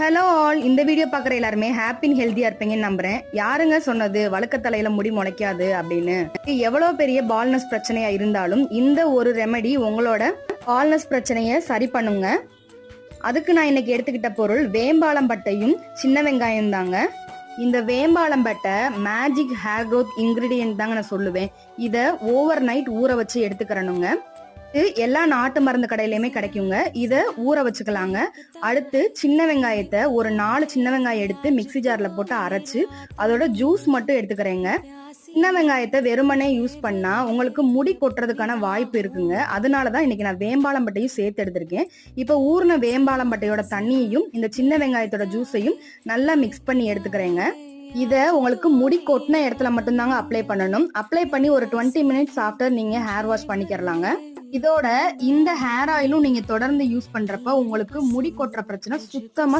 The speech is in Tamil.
ஹலோ ஆல் இந்த வீடியோ பார்க்குற எல்லாருமே ஹாப்பி ஹெல்த்தியா இருப்பீங்கன்னு நம்புறேன். யாருங்க சொன்னது? வழக்க தலையில முடி முளைக்காது அப்படின்னு. இது எவ்வளவு பெரிய பால்னஸ் பிரச்சனையா இருந்தாலும் இந்த ஒரு ரெமெடி உங்களோட பால்னஸ் பிரச்சனையை சரி பண்ணுங்க. அதுக்கு நான் இன்னைக்கு எடுத்துக்கிட்ட பொருள் வேம்பாளம் பட்டையும் சின்ன வெங்காயம் தாங்க. இந்த வேம்பாளம் பட்டை மேஜிக் ஹேர் க்ரோத் இன்க்ரீடியன்ட் தாங்க நான் சொல்லுவேன். இதை ஓவர் நைட் ஊற வச்சு எடுத்துக்கிறனுங்க எல்லா நாட்டு மருந்து கடையிலயுமே கிடைக்குங்க. இதை ஊற வச்சுக்கலாங்க. அடுத்து சின்ன வெங்காயத்தை ஒரு நாலு சின்ன வெங்காயம் எடுத்து மிக்ஸி ஜார்ல போட்டு அரைச்சு அதோட ஜூஸ் மட்டும் எடுத்துக்கிறேங்க. சின்ன வெங்காயத்தை வெறுமனே யூஸ் பண்ணா உங்களுக்கு முடி கொட்டுறதுக்கான வாய்ப்பு இருக்குங்க. அதனாலதான் இன்னைக்கு நான் வேம்பாலம்பட்டையும் சேர்த்து எடுத்திருக்கேன். இப்போ ஊர்ன வேம்பாலம்பட்டையோட தண்ணியையும் இந்த சின்ன வெங்காயத்தோட ஜூஸையும் நல்லா மிக்ஸ் பண்ணி எடுத்துக்கிறேங்க. இத உங்களுக்கு முடி கொட்டின இடத்துல மட்டும்தாங்க அப்ளை பண்ணணும். அப்ளை பண்ணி ஒரு டுவெண்ட்டி மினிட்ஸ் ஆஃப்டர் நீங்க ஹேர் வாஷ் பண்ணிக்கிறலாங்க. இதோட இந்த ஹேர் ஆயிலும் நீங்க தொடர்ந்து யூஸ் பண்றப்ப உங்களுக்கு முடி கொட்டுற பிரச்சனை சுத்தமா